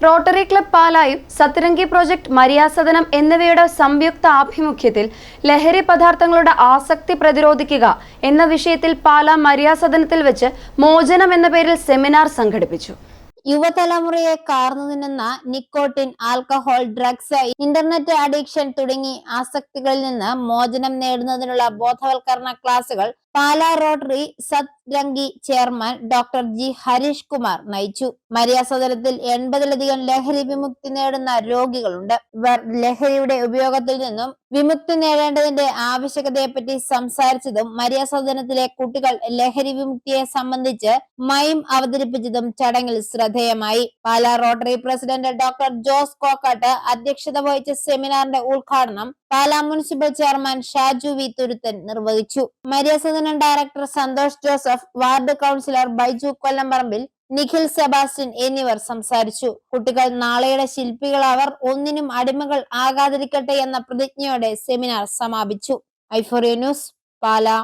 Rotary club പാലായും Satrangi project Mariasadanam എന്നിവയുടെ സംയുക്ത ആഭിമുഖ്യത്തിൽ ലഹരി പദാർത്ഥങ്ങളുടെ ആസക്തി പ്രതിരോധിക്കുക എന്ന വിഷയത്തിൽ പാല മരിയാസദനത്തിൽ വെച്ച് മോചനം എന്ന പേരിൽ സെമിനാർ സംഘടിപ്പിച്ചു. യുവതലമുറയെ കാർന്നു നിന്നുന്ന nicotine alcohol drugs internet addiction തുടങ്ങി ആസക്തികളിൽ നിന്ന് മോചനം നേടുന്നതിനുള്ള ബോധവൽക്കരണ ക്ലാസുകൾ പാലാ റോട്ടറി സത് Rangi chairman doctor G Harish Kumar നയിച്ചു. മരിയ സദനത്തിൽ എൺപതിലധികം ലഹരി വിമുക്തി നേടുന്ന രോഗികളുണ്ട്. ഇവർ ലഹരിയുടെ ഉപയോഗത്തിൽ നിന്നും വിമുക്തി നേടേണ്ടതിന്റെ ആവശ്യകതയെപ്പറ്റി സംസാരിച്ചതും മരിയ സദനത്തിലെ കുട്ടികൾ ലഹരി വിമുക്തിയെ സംബന്ധിച്ച് മൈം അവതരിപ്പിച്ചതും ചടങ്ങിൽ ശ്രദ്ധേയമായി. Pala rotary president doctor Jose Kokkat അധ്യക്ഷത വഹിച്ച സെമിനാറിന്റെ ഉദ്ഘാടനം Pala municipal chairman Shaju V Thuruthan നിർവഹിച്ചു. Maria director Santhosh Joseph ward councillor Baiju Kollamparambil Nikhil Sebastian എന്നിവർ സംസാരിച്ചു. കുട്ടികൾ നാളെയുടെ ശില്പികൾ അവർ ഒന്നിനും അടിമകൾ ആകാതിരിക്കട്ടെ എന്ന പ്രതിജ്ഞയോടെ സെമിനാർ സമാപിച്ചു. ഐഫോറിയ ന്യൂസ് പാലാ.